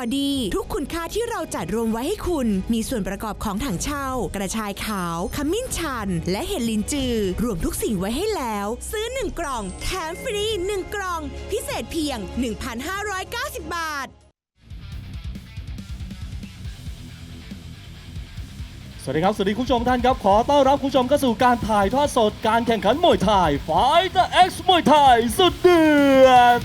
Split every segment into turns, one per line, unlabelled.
อดี ทุกคุณค่าที่เราจัดรวมไว้ให้คุณ มีส่วนประกอบของถังเช่า กระชายขาว ขมิ้นชัน และเห็ดลินจือ รวมทุกสิ่งไว้ให้แล้ว ซื้อ 1 กล่อง แถมฟรี 1 กล่อง พิเศษเพียง 1,590 บาท
สวัสดีครับ สวัสดีคุณผู้ชมท่านครับ ขอต้อนรับคุณผู้ชมเข้าสู่การถ่ายทอดสดการแข่งขันมวยไทย Fighter X มวยไทยสุดเดือด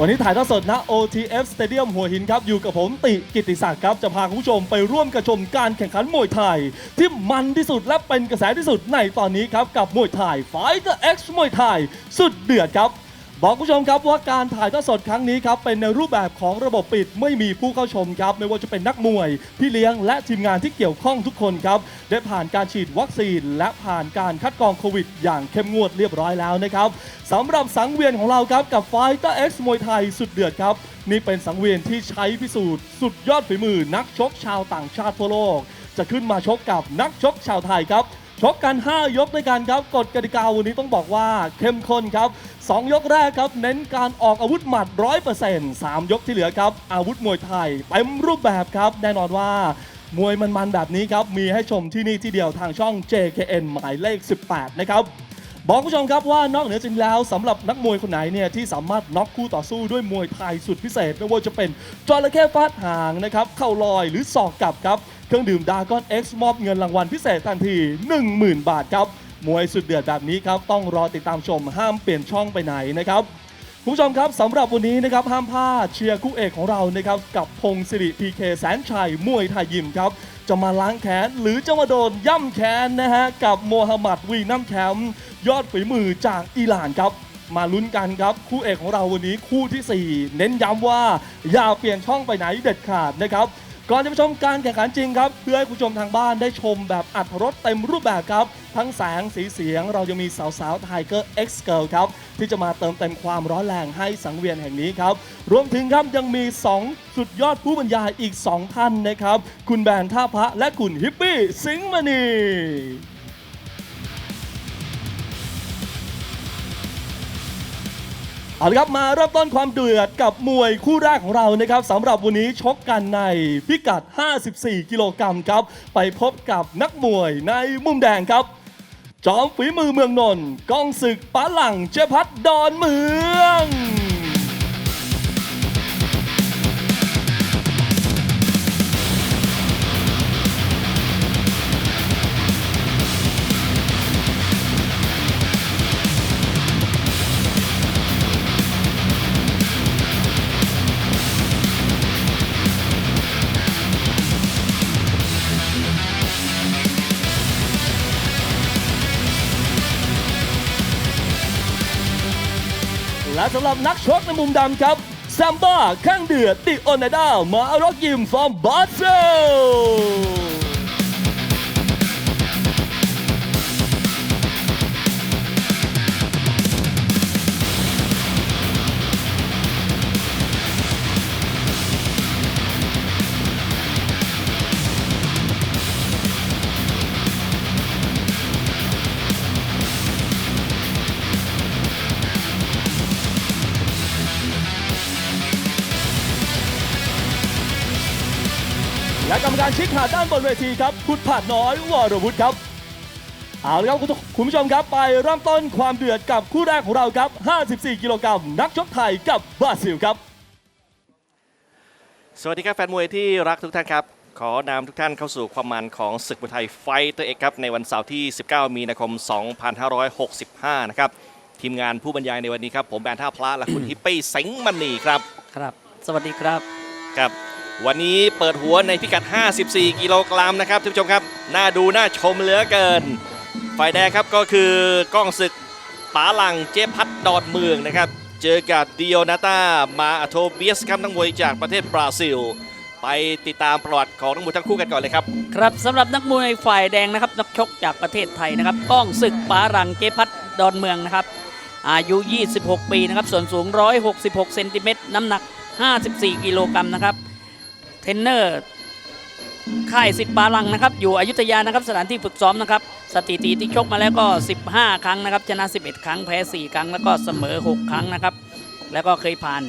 วันนี้ถ่ายทอดสดณ OTF Stadium หัวหินครับ อยู่กับผมติกิติศักดิ์ครับ จะพาคุณผู้ชมไปร่วมกระชมการแข่งขันมวยไทย ที่มันที่สุดและเป็นกระแสที่สุดในตอนนี้ครับ กับมวยไทย Fighter X มวยไทย สุดเดือดครับ บอกคุณผู้ชมครับว่าการถ่ายทอดสดครั้งนี้ครับเป็นในรูปแบบของระบบปิดไม่มีผู้เข้าชมครับ ไม่ว่าจะเป็นนักมวย พี่เลี้ยงและทีมงานที่เกี่ยวข้องทุกคนครับ ได้ผ่านการฉีดวัคซีน และผ่านการคัดกรองโควิด อย่างเข้มงวดเรียบร้อยแล้วนะครับสำหรับสังเวียนของเราครับกับ Fighter X มวยไทยสุดเดือดครับนี่เป็นสังเวียนที่ใช้พิสูจน์สุดยอดฝีมือ นักชกชาวต่างชาติทั่วโลก จะขึ้นมาชกกับนักชกชาวไทยครับชกกัน 5 ยกด้วยกันครับกฎกติกาวันนี้ต้องบอกว่าเข้มข้นครับ 2 ยกแรกครับ เน้นการออกอาวุธหมัด 100% 3 ยกที่เหลือครับ อาวุธมวยไทยเต็มรูปแบบครับ แน่นอนว่ามวยมันๆแบบนี้ครับ มีให้ชมที่นี่ที่เดียวทางช่อง JKN หมายเลข 18 นะครับบอกผู้ชมครับว่านอกเหนือจากแล้วสำหรับนักมวยคนไหนเนี่ยที่สามารถน็อกคู่ต่อสู้ด้วยมวยไทยสุดพิเศษ ไม่ว่าจะเป็นจระเข้ฟาดหางนะครับเข่าลอยหรือศอกกลับครับ เครื่องดื่มดากอน X มอบเงินรางวัลพิเศษทันที 10,000 บาทครับ มวยสุดเดือดแบบนี้ครับ ต้องรอติดตามชมห้ามเปลี่ยนช่องไปไหนนะครับคุณผู้ชมครับสำหรับวันนี้นะครับห้ามพลาดเชียร์คู่เอกของเรานะครับกับพงศิริพีเคแสนชัยมวยไทยยิมครับจะมาล้างแค้นหรือจะมาโดนย่ำแค้นนะฮะกับโมฮัมหมัดวีนัมแคมป์ยอดฝีมือจากอิหร่านครับ มาลุ้นกันครับ คู่เอกของเราวันนี้คู่ทีสี่4 เน้นย้ำว่าอย่าเปลี่ยนช่องไปไหนเด็ดขาดนะครับ ก่อนจะไปชมการแข่งขันจริงครับ เพื่อให้คุณผู้ชมทางบ้านได้ชมแบบอัดรถเต็มรูปแบบครับ ทั้งแสงสีเสียงเรายังมีสาวๆไทเกอร์ X Girl ครับ ที่จะมาเติมเต็มความร้อนแรงให้สังเวียนแห่งนี้ครับ รวมถึงครับยังมี 2 สุดยอดผู้บรรยายอีก 2 ท่านนะครับ คุณแบนท่าพระและคุณฮิปปี้สิงห์มณี เอาละครับมาเริ่มต้นความเดือดกับมวยคู่แรกของเรานะครับสำหรับวันนี้ชกกันในพิกัด 54 กิโลกรัมครับ ไปพบกับนักมวยในมุมแดงครับ จอมฝีมือเมืองนนท์กองศึกป้าหลังเจพัดดอนเมือง และสำหรับนักชกในมุมดำครับซัมบ้าข้างเดือดติโอนาดามาอารอกยิมฟอร์มบาเซล กรรมการชี้ขาดด้านบนเวทีครับคุณผาดน้อยวรวุฒิครับเอาละครับคุณคุณผู้ชมครับไปเริ่มต้นความเดือดกับคู่แรกของเราครับ 54 กิโลกรัมนักชกไทยกับบราซิลครับ
สวัสดีครับแฟนมวยที่รักทุกท่านครับ ขอนำทุกท่านเข้าสู่ความมันของศึกมวยไทยไฟเตอร์เอกครับในวันเสาร์ที่ 19 มีนาคม 2565 นะครับ ทีมงานผู้บรรยายในวันนี้ครับ ผมแบนท่าพระและคุณฮิปปี้เซ็งมันนีครับ
ครับ สวัสดีครับ
ครับ วันนี้เปิดหัวในพิกัด 54 กิโลกรัมนะครับท่านผู้ชมครับ น่าดูน่าชมเหลือเกิน ฝ่ายแดงครับก็คือกล้องศึกป๋าหลังเจพัดดอนเมืองนะครับ เจอกับดิโอนาตามาอโทเบียสครับนักมวยจากประเทศบราซิล ไปติดตามประวัติของนักมวยทั้งคู่กันก่อนเลยครับ
ครับสำหรับนักมวยฝ่ายแดงนะครับนักชกจากประเทศไทยนะครับก้องศึกปารังเกพัดดอนเมืองนะครับอายุ 26 ปีนะครับส่วนสูง 166 เซนติเมตรน้ำหนัก 54 กิโลกรัมนะครับ เทรนเนอร์ค่ายสิทธิ์ปารังนะครับ อยู่อยุธยานะครับสถานที่ฝึกซ้อมนะครับ สถิติที่ชกมาแล้วก็ 15 ครั้งนะครับ ชนะ 11 ครั้งแพ้ 4 ครั้ง แล้วก็เสมอ 6 ครั้งนะครับ แล้วก็เคยผ่าน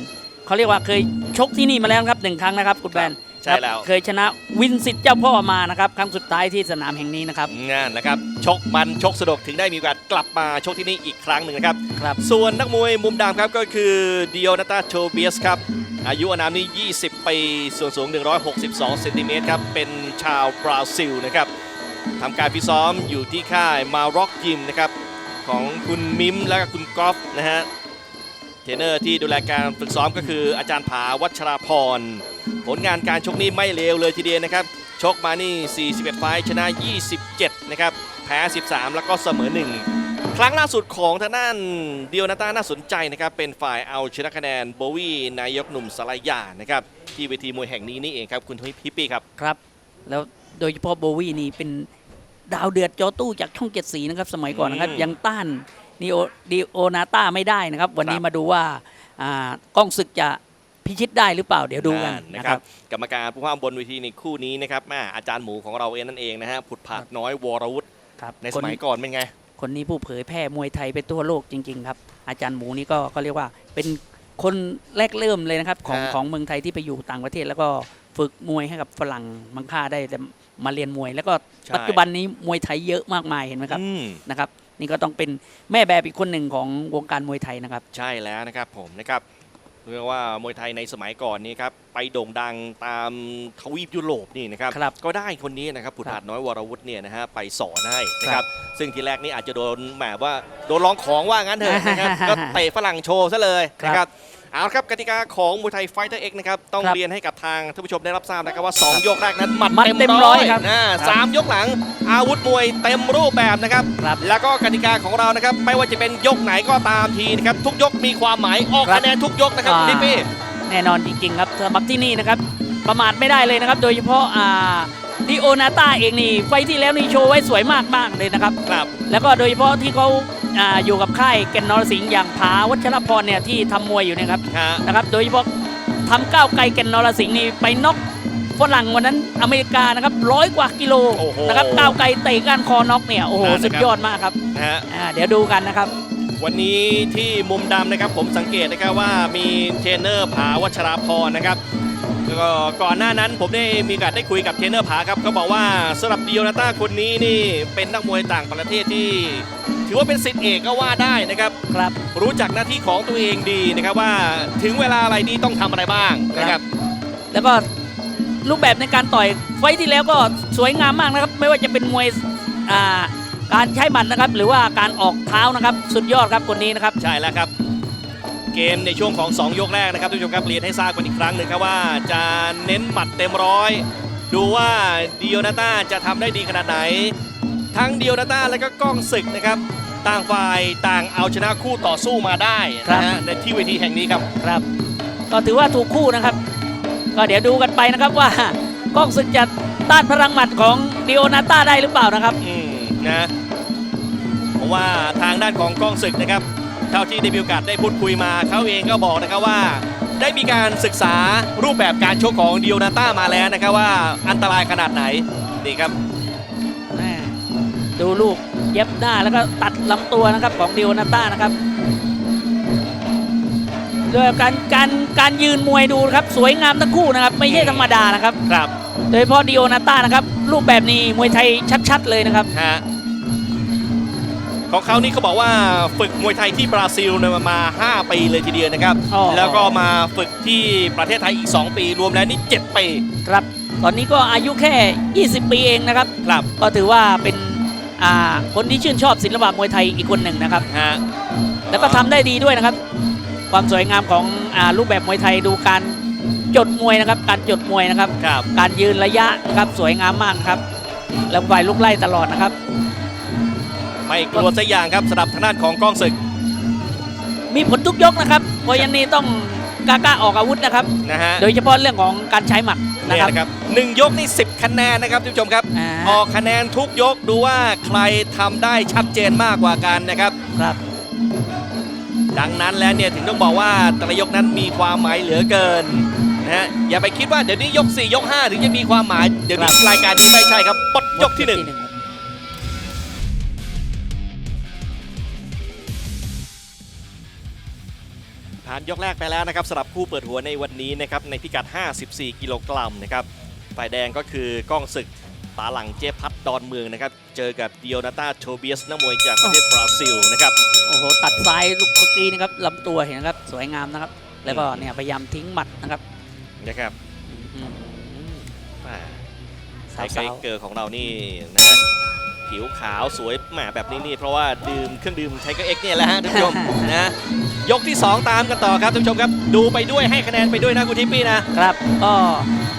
เขาเรียกว่าเคยชกที่นี่มาแล้วนะครับหนึ่งครั้งนะครับคุณแบน
ใช่แล้ว
ครับเคยชนะวินสิทธิ์เจ้าพ่อมานะครับ ครั้งสุดท้ายที่สนามแห่งนี้นะครับ
งานนะครับ ชกมันชกสนุกถึงได้มีโอกาสกลับมาชกที่นี่อีกครั้งหนึ่งนะครับ
ครับ
ส่วนนักมวยมุมดำครับก็คือดิโอนาตาโชเบียสครับ อายุอนามนี่20 ปี ส่วนสูง 162 เซนติเมตรครับ เป็นชาวบราซิลนะครับทำการฟิตซ้อมอยู่ที่ค่ายมาร็อกยิมนะครับ ของคุณมิมและคุณกอล์ฟนะฮะ เทรนเนอร์ที่ดูแลการฝึกซ้อมก็คืออาจารย์ผาวัชราพร ผลงานการชกนี่ไม่เลวเลยทีเดียวนะครับ ชกมานี่ 41 ไฟชนะ 27 นะครับ แพ้ 13 แล้วก็เสมอ 1 ครั้งล่าสุดของทางด้านเดียวนาต้าน่าสนใจนะครับ เป็นฝ่ายเอาชนะคะแนนโบวี่นายกหนุ่มสลายานะครับ ที่เวทีมวยแห่งนี้นี่เองครับ คุณพิปปี้ครับ
ครับ แล้วโดยเฉพาะโบวี่นี่เป็นดาวเดือดจอตู้จากช่องเจ็ดสีนะครับ สมัยก่อนนะครับ
อืม
ยังต้านนีโอดีโอนาต้าไม่ได้นะครับ วันนี้
ครับ
มาดูว่าอ่ากล้องศึกจะพิชิตได้หรือเปล่าเดี๋ยวดูกัน
นะ
นะ
ค
ค
รั
รั
บบกรรมการผู้ว่าบนเวทีในคู่นี้นะครับแม่อาจารย์หมูของเราเองนั่นเองนะฮะผุดผาดน้อยวรวุฒิ
ครับ
ในส
คน
มัยก่อนเป็นไง
คนนี้ผู้เผยแพร่มวยไทยไปทั่วโลกจริง ๆ ครับ อาจารย์หมูนี่ก็ก็เรียกว่าเป็นคนแรกเริ่มเลยนะครับของ
ฮะ
ของเมืองไทยที่ไปอยู่ต่างประเทศ แล้วก็ฝึกมวยให้กับฝรั่งมังค่าได้แต่มาเรียนมวย แล้วก็ปัจจุบันนี้มวยไทยเยอะมากมายเห็นไหมครับ
อืม
นะครับ นี่ก็ต้องเป็นแม่แบบอีกคนหนึ่งของวงการมวยไทยนะครับ
ใช่แล้วนะครับผมนะครับ เรียกว่ามวยไทยในสมัยก่อนนี้ครับไปโด่งดังตามทวีปยุโรปนี่นะครับ
ครับ
ก็ได้คนนี้นะครับผุด
ครับ
ผาดน้อยวรวุฒิเนี่ยนะฮะไปสอนให้นะครับซึ่งทีแรกนี่อาจจะโดนแบบว่าโดนลองของว่างั้นเถอะนะครับก็เตะฝรั่งโชว์ซะเลย
ครับ
นะครับ เอาละครับกติกาของมวยไทยไฟเตอร์เอ็กนะครับต้อง
ครับ
เรียนให้กับทางท่านผู้ชมได้รับทราบนะครับว่า 2 ยกแรกนั้นหมัด
หมัด
เต็ม
เต็ม
ร้
ร้
อ
อยยครับ
นะ
ครับ
สามยกหลังอาวุธมวยเต็มรูปแบบนะครับ
ครับ
แล้วก็กติกาของเรานะครับไม่ว่าจะเป็นยกไหนก็ตามทีนะครับทุกยกมีความหมายออก
ครับ
คะแนนทุกยกนะครับ
อ่า
คุณดิปปี้
แน่นอนจริงๆครับสำหรับที่นี่นะครับ ประมาทไม่ได้เลยนะครับ โดยเฉพาะอ่า ดิโอนาต้าเองนี่ไฟล์ที่แล้วนี่โชว์ไว้สวยมากๆเลยนะครับ
ครับ
แล้วก็โดยเฉพาะที่เขาอ่าอยู่กับค่ายแก่นนรสิงห์อย่างผาวัชรพรเนี่ยที่ทำมวยอยู่เนะครับ
ฮะ
นะครับ โดยเฉพาะทำก้าวไกลแก่นนรสิงห์นี่ไปน็อกฝรั่งวันนั้นอเมริกานะครับร้อยกว่ากิโล
โอ้โห
นะครับก้าวไกลเตะก้านคอน็อกเนี่ยโอ้โห
นั่นนะครับ
สุดยอดมากครับ
นะฮะ
อ่าเดี๋ยวดูกันนะครับ
วันนี้ที่มุมดำนะครับผมสังเกตนะครับว่ามีเทรนเนอร์ผาวัชราพรนะครับแล้ว ก็ก่อนหน้านั้นผมได้มีโอกาสได้คุยกับเทรนเนอร์ผาครับเขาบอกว่าสำหรับดิโอนาต้าคนนี้นี่เป็นนักมวยต่างประเทศที่ ถือว่าเป็นสิทธิเอกก็ว่าได้นะครับ
ครับ
รู้จักหน้าที่ของตัวเองดีนะครับว่าถึงเวลาอะไรนี่ต้องทำอะไรบ้างนะครับ
แล้วก็รูปแบบในการต่อยไฟท์ที่แล้วก็สวยงามมากนะครับ ไม่ว่าจะเป็นมวยอ่าการใช้หมัดนะครับ หรือว่าการออกเท้านะครับ สุดยอดครับคนนี้นะครับ
ใช่แล้วครับ เกมในช่วงของ 2 ยกแรกนะครับทุกผู้ชมครับเรียนให้ทราบกันอีกครั้งหนึ่งครับว่าจะเน้นหมัดเต็มร้อย ดูว่าดิโอนาต้าจะทำได้ดีขนาดไหน ทั้งดิโอนาต้าและก็ก้องศึกนะครับต่างฝ่ายต่างเอาชนะคู่ต่อสู้มาได้นะฮะในที่เวทีแห่งนี้ครับ
ครับ ก็ถือว่าถูกคู่นะครับ ก็เดี๋ยวดูกันไปนะครับว่าก้องศึกจะต้านพลังหมัดของดิโอนาต้าได้หรือเปล่านะครับ
อืมนะเพราะว่าทางด้านของกล้องศึกนะครับ เท่าที่ได้มีโอกาสได้พูดคุยมาเขาเองก็บอกนะครับว่า ได้มีการศึกษารูปแบบการชกของดิโอนาต้ามาแล้วนะครับว่าอันตรายขนาดไหนนี่ครับ
แม่ดูลูกเย็บหน้าแล้วก็ตัดลำตัวนะครับของดิโอนาต้านะครับด้วยการการการยืนมวยดูนะครับสวยงามทั้งคู่นะครับ ไม่ใช่ธรรมดานะครับ
ครับ
โดยเฉพาะดิโอนาต้านะครับ รูปแบบนี้มวยไทยชัด ๆ เลยนะครับ
ฮะ ของเขานี่เขาบอกว่าฝึกมวยไทยที่บราซิลเนี่ยมา 5 ปีเลยทีเดียวนะครับ
อ๋อ
แล้วก็มาฝึกที่ประเทศไทยอีก 2 ปี รวมแล้วนี่ 7 ปี
ครับ ตอนนี้ก็อายุแค่ 20 ปีเองนะครับ
ครับ
ก็ถือว่าเป็นอ่าคนที่ชื่นชอบศิลปะมวยไทยอีกคนหนึ่งนะครับ
ฮะ
แล้วก็ทำได้ดีด้วยนะครับ ความสวยงามของอารูปแบบมวยไทยดูการจดมวยนะครับ การจดมวยนะครับ
ครับ
การยืนระยะนะครับสวยงามมากนะครับ แล้วฝ่ายลุกไล่ตลอดนะครับ
ไม่กลัวสักอย่างครับสำหรับทางด้านของกล้องศึก
มีผลทุกยกนะครับเพราะยันนี้ต้องกล้าๆออกอาวุธนะครับ
นะฮะ
โดยเฉพาะเรื่องของการใช้หมัดนะ
เนี่ย
ครับ
นะครับหนึ่งยกนี่10 คะแนนนะครับท่านผู้ชมครับ
อ่า
ออกคะแนนทุกยกดูว่าใครทำได้ชัดเจนมากกว่ากันนะครับ
ครับ
ดังนั้นแล้วเนี่ยถึงต้องบอกว่าแต่ละยกนั้นมีความหมายเหลือเกินนะฮะอย่าไปคิดว่าเดี๋ยวนี้ยก 4 ยก 5 ถึงจะมีความหมาย เดี๋ยวนี้รายการนี้ไม่ใช่ครับปลดยกที่หนึ่ง
ค
ผ่านยกแรกไปแล้วนะครับสำหรับคู่เปิดหัวในวันนี้นะครับในพิกัด 54 กิโลกรัมนะครับฝ่ายแดงก็คือกล้องศึกปาหลังเจพัดดอนเมืองนะครับเจอกับดิโอนาตาโทเบียสนักมวยจากประเทศบราซิลนะครับ
โอ้โหตัดซ้ายลูกเมื่อกี้นะครับลำตัวเห็นนะครับสวยงามนะครับแล้วก็เนี่ยพยายามทิ้งหมัดนะครับ
นะครับ
อืม
อ่า
สา
ไท
ว
ไกเกอร์ของเรานี่นะผิวขาวสวยแหมแบบนี้นี่เพราะว่าดื่มเครื่องดื่มไทเกอร์เอ็กเนี่ยแหละฮะท่านผู้ชมนะยกที่ 2 ตามกันต่อครับท่านผู้ชมครับ ดูไปด้วยให้คะแนนไปด้วยนะคุณทิปปี้นะ
ๆครับก็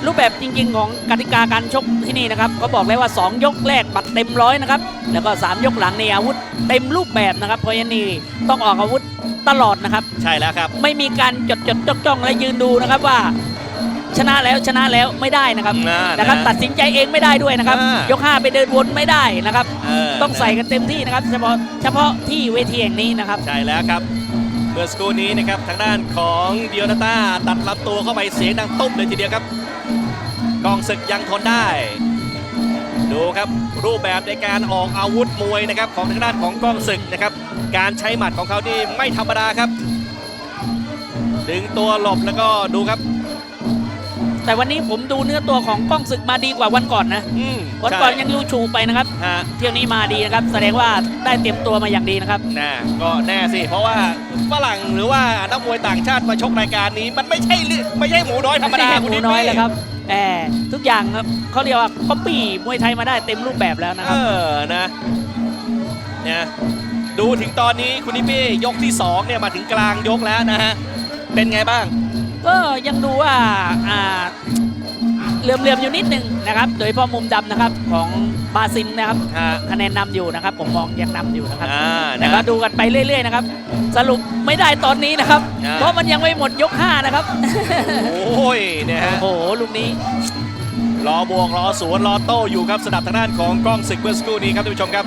รูปแบบจริง ๆ ของกติกาการชกที่นี่นะครับก็บอกเลยว่า 2 ยกแรกบัตรเต็มร้อยนะครับแล้วก็ 3 ยกหลังนี่อาวุธเต็มรูปแบบนะครับเพราะฉะนั้นนี่ต้องออกอาวุธตลอดนะครับ
ใช่แล้วครับ
ไม่มีการจดจดจ้องจ้องและยืนดูนะครับว่า ชนะแล้วชนะแล้วไม่ได้นะครับ
นะ
นะครับ
นะ
ตัดสินใจเองไม่ได้ด้วยนะครับ
อ่าย
กห้าไปเดินวนไม่ได้นะครับ
เต้
องใส่กันเต็มที่นะครับ เฉพาะเฉพาะที่เวทีแห่งนี้นะครับ
ใช่แล้วครับ เมื่อสกครูนี้นะครับทางด้านของเดียนาต้าตัดลำตัวเข้าไปเสียงดังตุ้มเลยทีเดียวครับ กองศึกยังทนได้ ดูครับรูปแบบในการออกอาวุธมวยนะครับของทางด้านของกองศึกนะครับ การใช้หมัดของเขานี่ไม่ธรรมดาครับ ดึงตัวหลบแล้วก็ดูครับ
แต่วันนี้ผมดูเนื้อตัวของกล้องศึกมาดีกว่าวันก่อนนะ
อืม
วันก่อนยังยูชูไปนะครับ
ฮะ
เที่ยวนี้มาดีนะครับ แสดงว่าได้เตรียมตัวมาอย่างดีนะครับ
แน่ก็แน่สิ เพราะว่าฝรั่งหรือว่านักมวยต่างชาติมาชกรายการนี้มันไม่ใช่เรื่องไม่ใช่หมูน้อยธรรมดา
ไม่ใช่
คุ
ห
ณ
มู
ทิป
น้อย
ปี้
แล้วครับแหมทุกอย่างครับเขาเรียกว่าก๊อปปี้มวยไทยมาได้เต็มรูปแบบแล้วนะค
เอ
รับ
อนะเนี่ยดูถึงตอนนี้คุณนิปี้ยกที่2เนี่ยมาถึงกลางยกแล้วนะฮะเป็นไงบ้าง
ก็ยังดูว่าอ่าเหลื่อมๆอยู่นิดหนึงนะครับโดยเฉพาะมุมดำนะครับของบาซินนะครับ
ฮะ
คะแนนนำอยู่นะครับ ผมมองยังนำอยู่นะครับ
อ่า
แต่
นะ
ก็ดูกันไปเรื่อย ๆ นะครับ สรุปไม่ได้ตอนนี้นะครับ
อ่า
เพราะมันยังไม่หมดยก 5 นะครับ
โอ้ยเนี่ยฮะ
โอ้โหลูกนี้
รอบวกรอสวนรอโต้อยู่ครับสนับทางด้านของกล้องศึกเมื่อสักครู่นี้ครับท่านผู้ชมครับ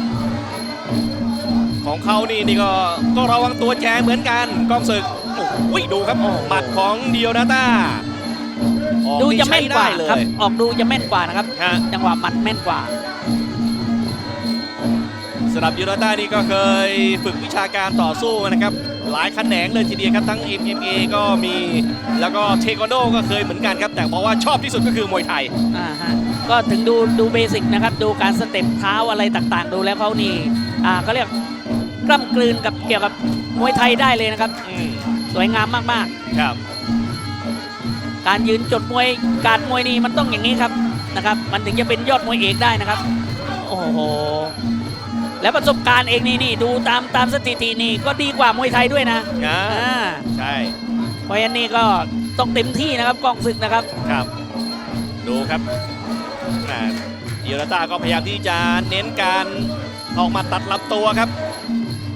ของเขานี่นี่ก็ก็ระวังตัวแจเหมือนกันกล้องศึกโอ้ยดูครับหมัดของเดียวนาต้าออก
ดูจะแม่นกว่า
ใช้ได้เลย
ครับออกดูจะแม่นกว่านะครับ
ฮะ
จังหวะหมัดแม่นกว่า
สำหรับยูโรต้านี่ก็เคยฝึกวิชาการต่อสู้นะครับ หลายแขนงเลยทีเดียวครับทั้ง MMA ก็มีแล้วก็เทควันโดก็เคยเหมือนกันครับ แต่บอกว่าชอบที่สุดก็คือมวยไทย
อ่าฮะก็ถึงดูดูเบสิกนะครับ ดูการสเต็ปเท้าอะไรต่างๆ ดูแล้วเขานี่อ่าเขาเรียก กล้ำกลืนกับเกี่ยวกับมวยไทยได้เลยนะครับ
อืม
สวยงามมาก
ครับ
ๆ การยืนจดมวยการมวยนี่มันต้องอย่างนี้ครับนะครับ มันถึงจะเป็นยอดมวยเอกได้นะครับ โอ้โห แล้วประสบการณ์เองนี่นี่ดูตามตามสถิตินี่ก็ดีกว่ามวยไทยด้วยนะ
อ่า
อ่า
ใช่
เพราะฉะนั้นนี่ก็ต้องเต็มที่นะครับกองศึกนะครับ
ครับ ดูครับอ่ายูโรต้าก็พยายามที่จะเน้นการออกมาตัดลำตัวครับ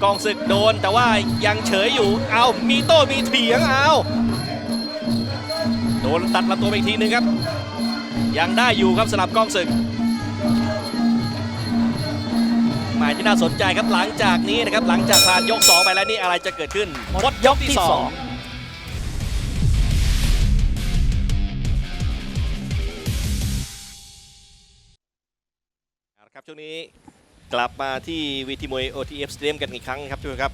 กองศึกโดนแต่ว่ายังเฉยอยู่ เอามีโต้มีเถียงเอาโดนตัดลำตัวไปอีกทีหนึงครับ ยังได้อยู่ครับสำหรับกองศึก หมายที่น่าสนใจครับหลังจากนี้นะครับ หลังจากผ่านยก 2 ไปแล้วนี่อะไรจะเกิดขึ้น
หมด
หมดยกที่
ยกที่
ส
ส
อ
องง
เอาละครับช่วงนี้ กลับมาที่วีทีมวย OTF Stadium กันอีกครั้งครับทุกคนครับ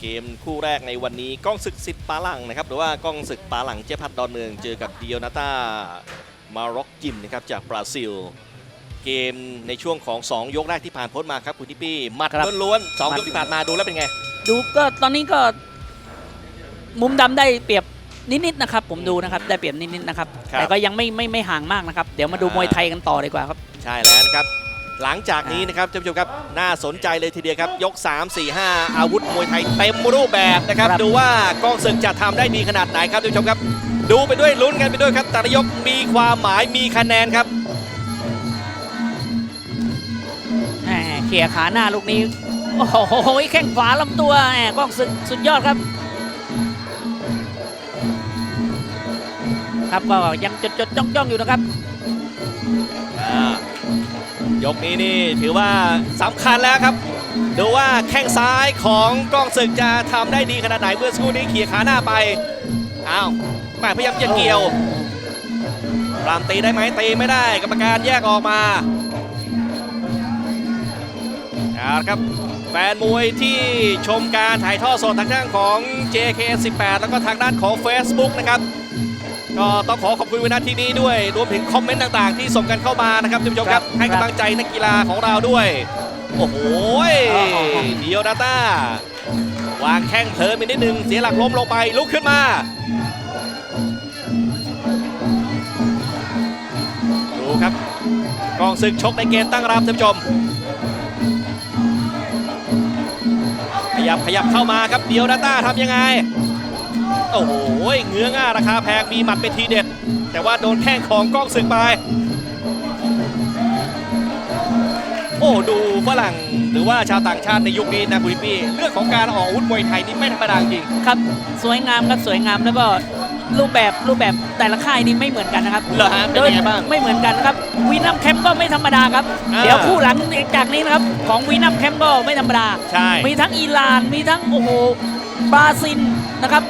เกมคู่แรกในวันนี้ก้องศึกสิทธิ์ปาหลังนะครับ หรือว่าก้องศึกปาหลังเจพัดดอนเมืองเจอกับดิโอนาตามาร็อกจิมนะครับจากบราซิล เกมในช่วงของ 2 ยกแรกที่ผ่านพ้นมาครับคุณทิปปี้หมัด
ครับ
ล้วนๆสอง
หมัด
ยกที่ผ่านมาดูแล้วเป็นไง
ดูก็ตอนนี้ก็มุมดำได้เปรียบนิดๆนะครับ ผมดูนะครับได้เปรียบนิดๆนะครับ
ครับ
แต่ก็ยังไม่ไม่ไม่ห่างมากนะครับ เดี๋ยวมาดู
อ่าม
มวยไทยกันต่อดีกว่าครับ
ใช่แล้วนะครับ หลังจากนี้นะครับท่านผู้ชมครับน่าสนใจเลยทีเดียวครับ ยก 3 4 5 อาวุธมวยไทยเต็มรูปแบบนะครับ
ครับ
ดูว่ากองศึกจะทำได้ดีขนาดไหนครับท่านผู้ชมครับ ดูไปด้วยลุ้นกันไปด้วยครับแต่ละยกมีความหมายมีคะแนนครับ
แหมเขี่ยขาหน้าลูกนี้ โอ้โหแข้งขวาลำตัวแหมกล้องสุดสุดยอดครับครับก็ยังจดจดจ้องจ้องอยู่นะครับ
อ่า ยกนี้นี่ถือว่าสำคัญแล้วครับดูว่าแข้งซ้ายของกองศึกจะทำได้ดีขนาดไหนเมื่อสักครู่นี้เขี่ยขาหน้าไปอ้าวแม่พยายามจะเกี่ยวปรามตีได้ไหมตีไม่ได้กรรมการแยกออกมาเอาละครับแฟนมวยที่ชมการถ่ายทอดสดทางด้านของ JK18 แล้วก็ทางด้านของ Facebook นะครับ ก็ต้องขอขอบคุณวินาทีนี้ด้วย รวมถึงคอมเมนต์ต่างๆ ที่ส่งกันเข้ามานะครับท่านผู้ชมครับ
ครับ
ให้กำลังใจนักกีฬาของเราด้วย โอ้โหย
อ๋อ
เดียวดาต้าวางแข้งเผลอไปนิดนึง เสียหลักล้มลงไปลุกขึ้นมาดูครับกองศึกชกในเกมตั้งรับท่านผู้ชมขยับขยับเข้ามาครับเดียวดาต้าทำยังไง โอ้โหเงื้อง่าราคาแพงมีหมัดเป็นทีเด็ด แต่ว่าโดนแข้งของกล้องศึกไป โอ้ดูฝรั่งหรือว่าชาวต่างชาติในยุคนี้นะคุณพี่เรื่องของการออกอาวุธมวยไทยนี่ไม่ธรรมดาจริง
ครับสวยงามครับสวยงามแล้วก็รูปแบบรูปแบบแต่ละค่ายนี่ไม่เหมือนกันนะครับ
เหรอฮะเป็นยังไงบ้าง
ไม่เหมือนกันนะครับวีนัมแคมป์ก็ไม่ธรรมดาครับ
อ่า
เดี๋ยวคู่หลังจากนี้นะครับของวีนัมแคมป์ก็ไม่ธรรมดา
ใช่
มีทั้งอิหร่านมีทั้งโอ้โหบราซิลนะครับ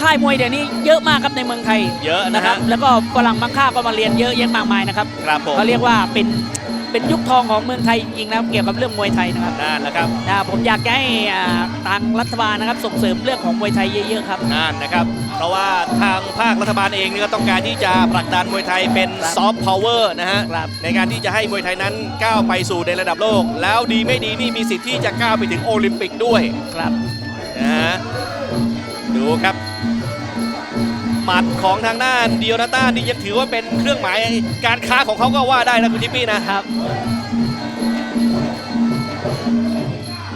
ค่ายมวยเดี๋ยวนี้เยอะมากครับในเมืองไทย
เยอะนะ
นะค
ค
รั
รั
บ บ แล้วก็ฝรั่งบางค่าก็มาเรียนเยอะแยะมากมายนะครับ
ครับผม
เขาเรียกว่าเป็นเป็นยุคทองของเมืองไทยจริงๆนะครับเกี่ยวกับเรื่องมวยไทยนะครับ
นั่นแหละครับ
นะผมอยากจะให้อ่าทางรัฐบาลนะครับส่งเสริมเรื่องของมวยไทยเยอะๆครับ
นั่นนะครับ เพราะว่าทางภาครัฐบาลเองนี่ก็ต้องการที่จะผลักดันมวยไทยเป็น
ครับ
ซอฟต์พาวเวอร์นะฮะ
ครับ
ในการที่จะให้มวยไทยนั้นก้าวไปสู่ในระดับโลก แล้วดีไม่ดีนี่มีสิทธิ์ที่จะก้าวไปถึงโอลิมปิกด้วย
ครับ
นะฮะ ดูครับหมัดของทางด้านดิโอนาต้านี่ยังถือว่าเป็นเครื่องหมายการค้าของเขาก็ว่าได้นะคุณทิปปี้นะครับ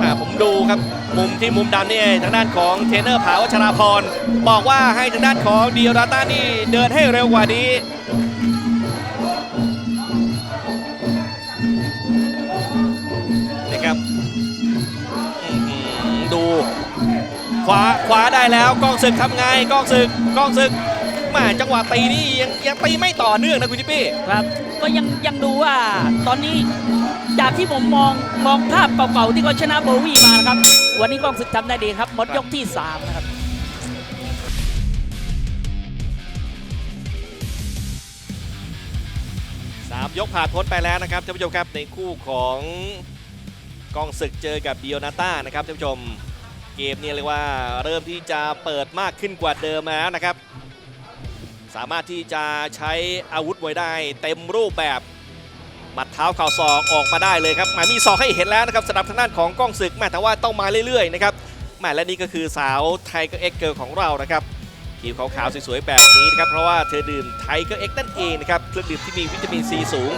อ่าผมดูครับมุมที่มุมดำนี่ทางด้านของเทรนเนอร์ผาวัชราพร บอกว่าให้ทางด้านของดิโอนาต้านี่เดินให้เร็วกว่านี้ ขวาขวาได้แล้วกล้องศึกทำไงกล้องศึกกล้องศึกแมาจังหวะตีนี่ยังยังตีไม่ต่อเนื่องนะคุณจิปปี้
ครับ ก็ยังยังดูว่าตอนนี้จากที่ผมมองมองภาพเก่าๆที่เขาชนะโบวี่มานะครับ วันนี้กองศึกทำได้ดีครับหมดยกที่3นะครับ
สามยกผ่านพ้นไปแล้วนะครับท่านผู้ชมครับในคู่ของกองศึกเจอกับดิโอนาต้านะครับท่านผู้ชม เกมนี่เรียกว่าเริ่มที่จะเปิดมากขึ้นกว่าเดิมแล้วนะครับ สามารถที่จะใช้อาวุธมวยได้เต็มรูปแบบหมัดเท้าเข่าศอกออกมาได้เลยครับแหมมีศอกให้เห็นแล้วนะครับสำหรับทางด้านของกล้องศึกแม่แต่ว่าต้องมาเรื่อยๆนะครับแม่และนี่ก็คือสาวไทเกอร์เอ็กเกิลของเรานะครับ ผิวขาวๆสวยๆแบบนี้นะครับ เพราะว่าเธอดื่มไทเกอร์เอ็กนั่นเองนะครับ เครื่องดื่มที่มีวิตามินซีสูง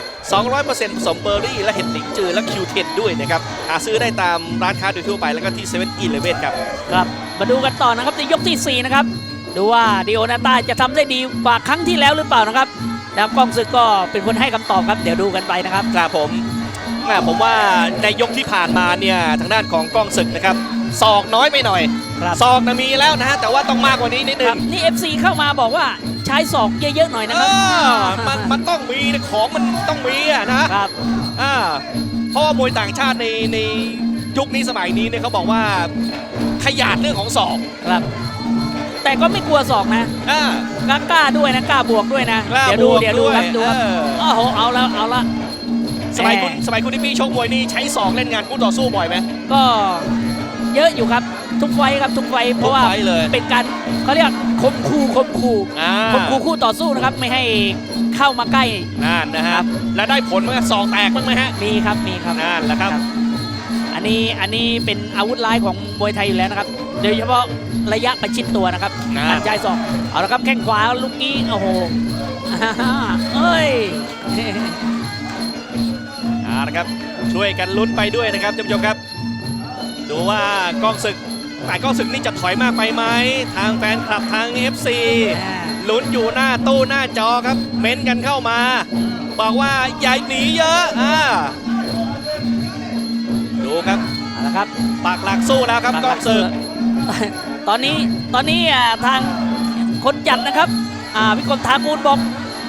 200%ผสมเบอร์รี่ และเห็ดหลิงจือและคิวเทนด้วยนะครับ หาซื้อได้ตามร้านค้าโดยทั่วไปแล้วก็ที่เซเว่นอีเลเว่นครับ
ครับ มาดูกันต่อนะครับในยกทีสี่4 นะครับ ดูว่าดิโอนาตาจะทำได้ดีกว่าครั้งที่แล้วหรือเปล่านะครับแล้วกองศึกก็เป็นคนให้คำตอบครับ เดี๋ยวดูกันไปนะครับ
ครับผมแหม่ผมว่าในยกที่ผ่านมาเนี่ยทางด้านของกล้องศึกนะครับศอกน้อยไปหน่อย
ครับ
ศอกนะมีแล้วนะฮะแต่ว่าต้องมากกว่านี้นิดนึ
ครับ
ง
นี่ FC เข้ามาบอกว่าใช้ศอกเยอะๆหน่อยนะ
เอ
ครับ
อมันมันต้องมีนะของมันต้องมีอะนะครับอ่าเพราะว่ามวยต่างชาติในในยุคนี้สมัยนี้เนี่ยเขาบอกว่าขยาดเรื่องของศอก
ครับแต่ก็ไม่กลัวศอกนะ
อ่า
กล้ากล้าด้วยนะกล้าบวกด้วยนะ
กล้า
เดี๋ยวดู
บวก
เดี๋ยวดู
ด้วย
ครับดูครับ
เออ
โอ้โหเอาแล้วเอาละ
สมัยคุณ
แหม่
สมัยคุณที่พี่ชกมวยนี่ใช้ศอกเล่นงานคู่ต่อสู้บ่อยไหม
ก็เยอะอยู่ครับ ทุกไฟท์ครับทุกไฟท์เพราะว่า
ทุกไฟท์เลย
เป็นการเขาเรียกคมคูคมคู
อ่า
คมคูคู่ต่อสู้นะครับไม่ให้เข้ามาใกล้
นั่นนะ
ค
ฮะ
รับ
แล้วได้ผลไหมศอกแตกบ้างไหมฮะ
มีครับมีครับ
นั่นแหละครับ
อันนี้อันนี้เป็นอาวุธร้ายของมวยไทยอยู่แล้วนะครับ โดยเฉพาะระยะประชิดตัวนะครับ
นะ
การจ่ายศอกเอาละครับแข้งขวาลูกนี้โอ้โหอ่าเอ้ย
เอาละครับช่วยกันลุ้นไปด้วยนะครับท่านผู้ชมครับ ดูว่ากล้องศึก แต่กล้องศึกนี่จะถอยมากไปไหม ทางแฟนคลับทาง FC ลุ้นอยู่หน้าตู้หน้าจอครับ เม้นกันเข้ามา บอกว่าอย่าหนีเยอะอ่าดูครับ
เอาละครับ
ปากหลักสู้แล้วครับกล้องศึก
ตอนนี้ตอนนี้อ่าทางคนจัดนะครับอ่าวิกรมทากูลบอก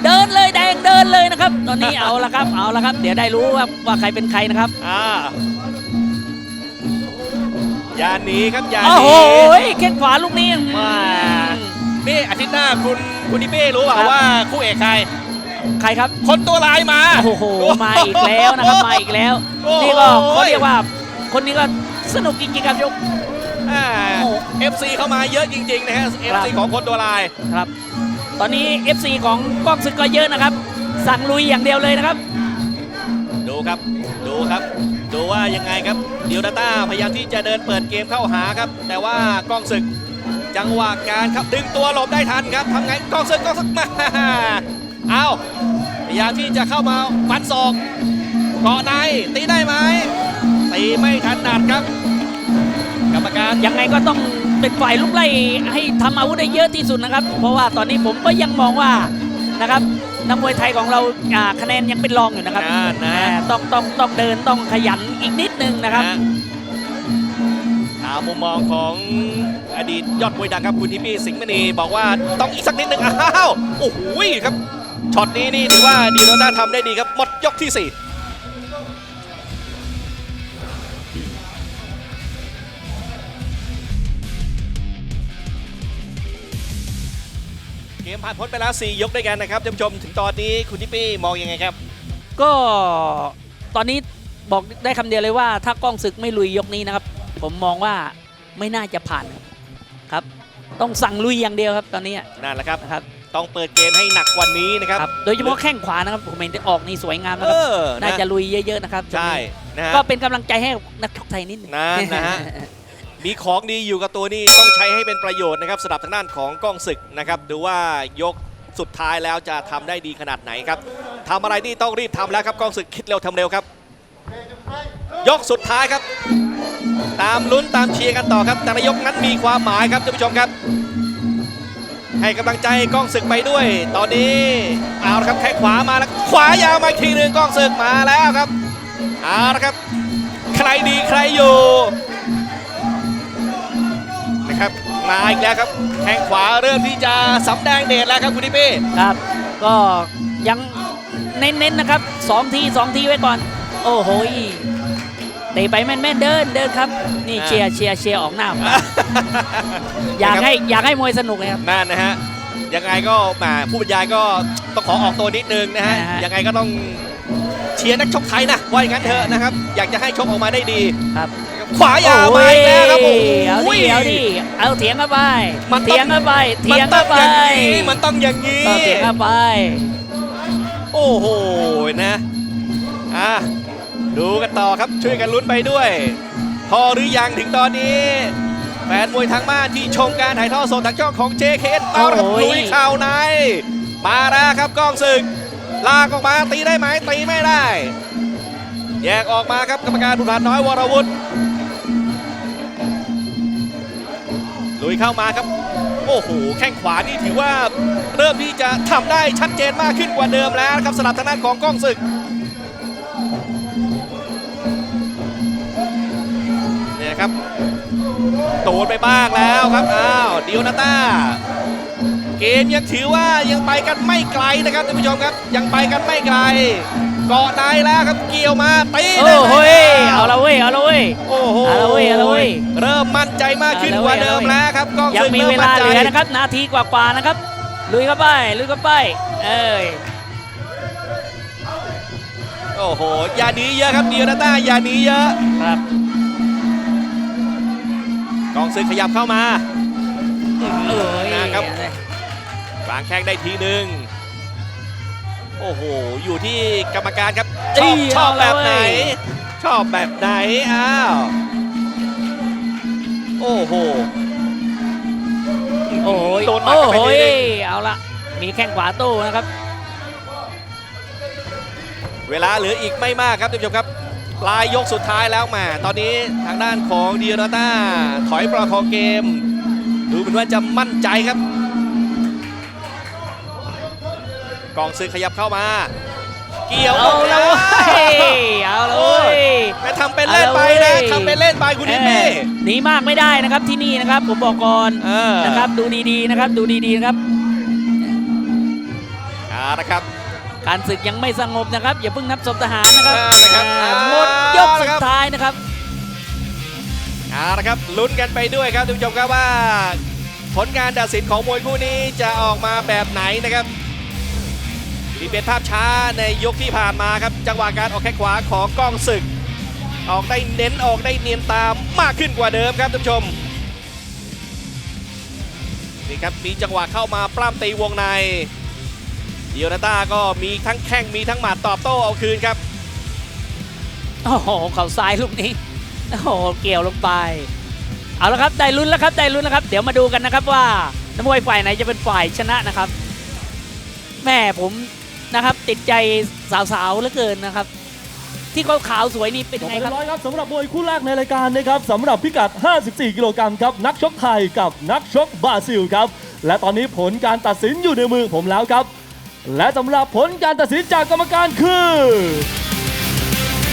เดินเลยแดงเดินเลยนะครับ ตอนนี้เอาละครับเอาละครับ เดี๋ยวได้รู้ครับว่าใครเป็นใครนะครับ
อ่าอ ย่าหนีครับอย่าห
โอ้โห
นี
แข้งขวาลูกนี้
มานี่อาทิตย์หน้าคุณคุณดิเป้รู้เปล่า
ครับ
ว่าคู่เอกใคร
ใครครับ
คนตัวลายมา
โอ้โห มาอีกแล้วนะครับ มาอีกแล้ว
โอ้โห
นี่ก็เขาเรียกว่า คนนี้ก็สนุกจริงๆครับยก
เอฟซีเข้ามาเยอะจริงๆนะฮะเอฟซีของคนตัวลาย
ครับ ตอนนี้ FC ของกล้องศึกก็เยอะนะครับ สั่งลุยอย่างเดียวเลยนะครับ
ดูครับ ดูครับ ดูว่ายังไงครับเดียวดาต้าพยายามที่จะเดินเปิดเกมเข้าหาครับ แต่ว่ากล้องศึกจังหวะการครับดึงตัวหลบได้ทันครับทำไงกล้องศึกกล้องศึกมาเอาพยายามที่จะเข้ามาฟันศอกเกาะในตีได้ไหมตีไม่ทันนัดครับ กรรมการ
ยังไงก็ต้องเป็นฝ่ายลุกไล่ให้ทำอาวุธได้เยอะที่สุดนะครับ เพราะว่าตอนนี้ผมก็ยังมองว่า นะครับนักมวยไทยของเราอ่าคะแนนยังเป็นรองอยู่นะครับ
นั่นนะ
อ่าต้องต้องต้องเดินต้องขยันอีกนิดนึงนะครับ
นะตามมุมมองของอดีตยอดมวยดังครับคุณทิมี่สิงห์มณีบอกว่าต้องอีกสักนิดหนึ่งอ้าวโอ้โหครับช็อตนี้นี่ถือว่าดีโรน่าทำได้ดีครับหมดยกที่สี่ มผ่านพ้นไปแล้ว 4 ยกด้วยกันนะครับท่านผู้ชมถึงตอนนี้คุณทิปี้มองยังไงครับ
ก็ตอนนี้บอกได้คำเดียวเลยว่า ถ้ากล้องศึกไม่ลุยยกนี้นะครับ ผมมองว่าไม่น่าจะผ่านครับ ต้องสั่งลุยอย่างเดียวครับตอนนี้
นั่นแหละครับ
นะครับ
ต้องเปิดเกมให้หนักกว่านี้นะครับ
ครับ โดยเฉพาะแข้งขวานะครับผมเห็นออกนี่สวยงามนะ
เอ
ครับ
อ
น่า
นะ
จะลุยเยอะๆนะครับ
ใช่นะฮะ
ก็เป็นกำลังใจให้นักชกไทยนิดหนึง
นั่นนะฮะ มีของดีอยู่กับตัวนี้ต้องใช้ให้เป็นประโยชน์นะครับสำหรับทางด้านของกล้องศึกนะครับดูว่ายกสุดท้ายแล้วจะทำได้ดีขนาดไหนครับทำอะไรนี่ต้องรีบทำแล้วครับกล้องศึกคิดเร็วทำเร็วครับ ยกสุดท้ายครับ ตามลุ้นตามเชียร์กันต่อครับ แต่ละยกนั้นมีความหมายครับท่านผู้ชมครับ ให้กำลังใจกล้องศึกไปด้วย ตอนนี้เอาละครับแข้งขวามาแล้วขวายาวมาทีหนึ่งกล้องศึกมาแล้วครับเอาละครับ ใครดีใครอยู่ ครับ มาอีกแล้วครับแข้งขวาเริ่มที่จะสำแดงเดชแล้วครับคุณดิเป้
ครับ ก็ยังเน้นๆนะครับสองทีสองทีไว้ก่อน โอ้โหยเตะไปแม่นๆเดินเดินครับ นี่เชียร์เชียร์เชียร์ออกหน้าผมอยากให้อยากให้มวยสนุกเลยครับ
นั่นนะฮะยังไงก็แหมผู้บรรยายก็ต้องขอออกตัวนิดนึงนะฮะ
นะฮะ
ยังไงก็ต้องเชียร์นักชกไทยนะว่าอย่างนั้นเถอะนะครับ อยากจะให้ชกออกมาได้ดี
ครับ
ขวายาวมาอีกแล้วครับโอ้โห
เอาดิเอาดิเอาเถียงเข้าไป
มันต้อง
เถียงเข้าไปเถี
มัน
ยง
ต้อ
เข้างไป
อย่างนี้มันต้องอย่างนี้
ต้องเถียงเข้าไป
โอ้โหนะอะดูกันต่อครับช่วยกันลุ้นไปด้วย พอหรือยังถึงตอนนี้แฟนมวยทางบ้านที่ชมการถ่ายทอดสดทางช่องของ JKN เอาละครับ
โอ้ย
ลุยเข่าในมาแล้วครับกล้องศึก ลากออกมาตีได้ไหมตีไม่ได้ แยกออกมาครับกรรมการบุญพันน้อยวรวุฒิลุยเข้ามาครับ โอ้โหแข้งขวานี่ถือว่าเริ่มที่จะทำได้ชัดเจนมากขึ้นกว่าเดิมแล้วครับสำหรับทางด้านของกล้องศึกเนี่ยครับโดนไปบ้างแล้วครับอ้าวดิโอนาต้า เกมยังถือว่ายังไปกันไม่ไกลนะครับท่านผู้ชมครับยังไปกันไม่ไกล เกาะในแล้วครับเกี่ยวมาตี
โอ้
ได้
โห
ไหม
ยเอาละเว้ยเอาละเว้ย
โอ้โห
เอาละเว้ยเอาละเว้ย
เริ่มมั่นใจมากขึ้นกว่าเดิมแล้วครับกล้อง
ยัง
ศึก
มี
ริ่
เวลา
มั่น
เห
ใจ
ลือนะครับ นาทีกว่าๆนะครับลุยเข้าไปลุยเข้าไปเอ้ย
โอ้โหอย่าหนีเยอะครับดิโอนาต้าอย่าหนีเยอะ
ครับ
กองศึกขยับเข้ามา
เอ้ย
นะครับ กลางแข้งได้ทีหนึ่งโอ้โห อยู่ที่กรรมการครับ ชอบชอบแบบไหน ชอบแบบไหน อ้าว โอ้โห
โอ้ย
โดนหมัด
โอ้
เข้าไป
โห
นิดนึง
เอาละมีแข้งขวาโต้นะครับ
เวลาเหลืออีกไม่มากครับท่านผู้ชมครับปลายยกสุดท้ายแล้วมา ตอนนี้ทางด้านของเดียร์ต้าถอยประคองเกม ดูเหมือนว่าจะมั่นใจครับ กองซื้อขยับเข้ามา เกี่ยว
เอาละ
อ
เว้
อกมาย
เอาละเว้ย
แม่ทำเป็นเล่นไป
เอาละ
นะ
เว้ย
ทำเป็นเล่นไปคุณทิมมี่
เอ้ยหนีมากไม่ได้นะครับที่นี่นะครับ ผมบอกก่อน
เออ
นะครับดูดีๆนะครับดูดีๆนะครับ
เอาละครับ
การศึกยังไม่สงบนะครับ อย่าเพิ่งนับศพทหารนะครับ
เอาละครับ
อ่า
เอา
หมดยก
ละ
สุ
ครั
ด
บ
ท้ายนะครับ
เอาละครับลุ้นกันไปด้วยครับท่านผู้ชมครับว่า ผลการตัดสินของมวยคู่นี้จะออกมาแบบไหนนะครับ นี่เป็นภาพช้าในยกที่ผ่านมาครับ จังหวะการออกแข้งขวาของกล้องศึก ออกได้เน้นออกได้เนียนตามมากขึ้นกว่าเดิมครับท่านผู้ชมนี่ครับมีจังหวะเข้ามาปล้ำตีวงในเดียวนาต้าก็มีทั้งแข้งมีทั้งหมัดตอบโต้เอาคืนครับ
โอ้โหเข่าซ้ายลูกนี้โอ้โหเกี่ยวลงไป เอาละครับได้ลุ้นแล้วครับได้ลุ้นแล้วครับ เดี๋ยวมาดูกันนะครับว่านักมวยฝ่ายไหนจะเป็นฝ่ายชนะนะครับ แม่ผม นะครับ ติดใจสาวๆเหลือเกินนะครับ ที่เขาขาวสวยนี่เป็น
จบ
ไง
ไป
ค
เรี
รั
ย
บ
บร้อยครับสำหรับมวยคู่แรกในรายการนะครับสำหรับพิกัด 54 กิโลกรัมครับ นักชกไทยกับนักชกบราซิลครับ และตอนนี้ผลการตัดสินอยู่ในมือผมแล้วครับ และสำหรับผลการตัดสินจากกรรมการคือ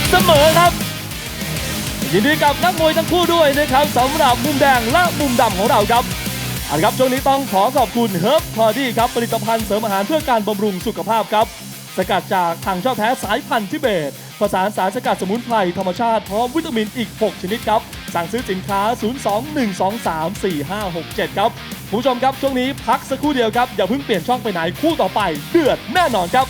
เสมอครับ ยินดีกับนักมวยทั้งคู่ด้วยนะครับสำหรับมุมแดงและมุมดำของเราครับ เอาละครับช่วงนี้ต้องขอขอบคุณเฮิร์บพอดี้ครับผลิตภัณฑ์เสริมอาหารเพื่อการบำรุงสุขภาพครับ สกัดจากทางเจ้าแท้สายพันธุ์ทิเบตผสานสารสกัดสมุนไพรธรรมชาติพร้อมวิตามินอีก 6 ชนิดครับ สั่งซื้อสินค้า 02-123-4567 ครับคุณผู้ชมครับช่วงนี้พักสักครู่เดียวครับ อย่าเพิ่งเปลี่ยนช่องไปไหนคู่ต่อไป เดือดแน่นอนครับ